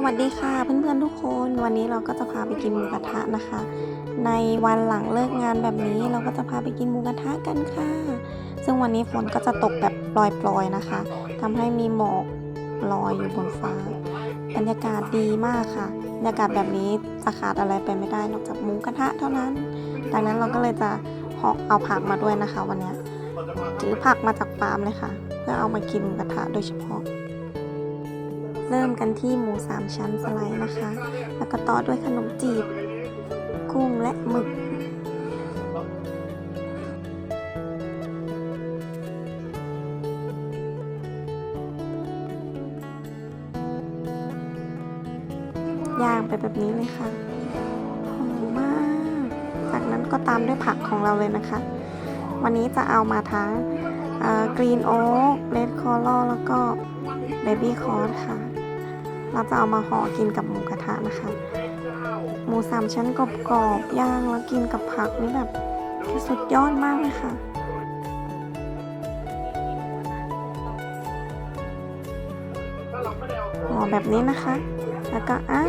สวัสดีค่ะเพื่อนๆทุกคนวันนี้เราก็จะพาไปกินหมูกระทะนะคะ ในวันหลังเลิกงานแบบนี้เราก็จะพาไปกินหมูกระทะกันค่ะ ซึ่งวันนี้ฝนก็จะตกแบบปลอยๆนะคะทำให้มีหมอกลอยอยู่บนฟ้า บรรยากาศดีมากค่ะบรรยากาศแบบนี้จะขาดอะไรไปไม่ได้นอกจากหมูกระทะเท่านั้น ดังนั้นเราก็เลยจะหอกเอาผักมาด้วยนะคะ วันนี้ถือผักมาจากฟาร์มเลยค่ะ เพื่อเอามากินหมูกระทะโดยเฉพาะ เริ่มกันที่หมูสามชั้นสไลด์นะคะ แล้วก็ต่อด้วยขนมจีบ กุ้งและหมึกย่างไปแบบนี้เลยค่ะหอมมาก จากนั้นก็ตามด้วยผักของเราเลยนะคะ วันนี้จะเอามาทั้งกรีนโอ๊กเรดคอร์ลแล้วก็เบบี้คอร์ค่ะ เราจะเอามาห่อกินกับหมูกระทะนะคะ หมูสามชั้นกรอบๆย่างแล้วกินกับผักนี่แบบสุดยอดมากเลยค่ะห่อแบบนี้นะคะ แล้วก็อ้า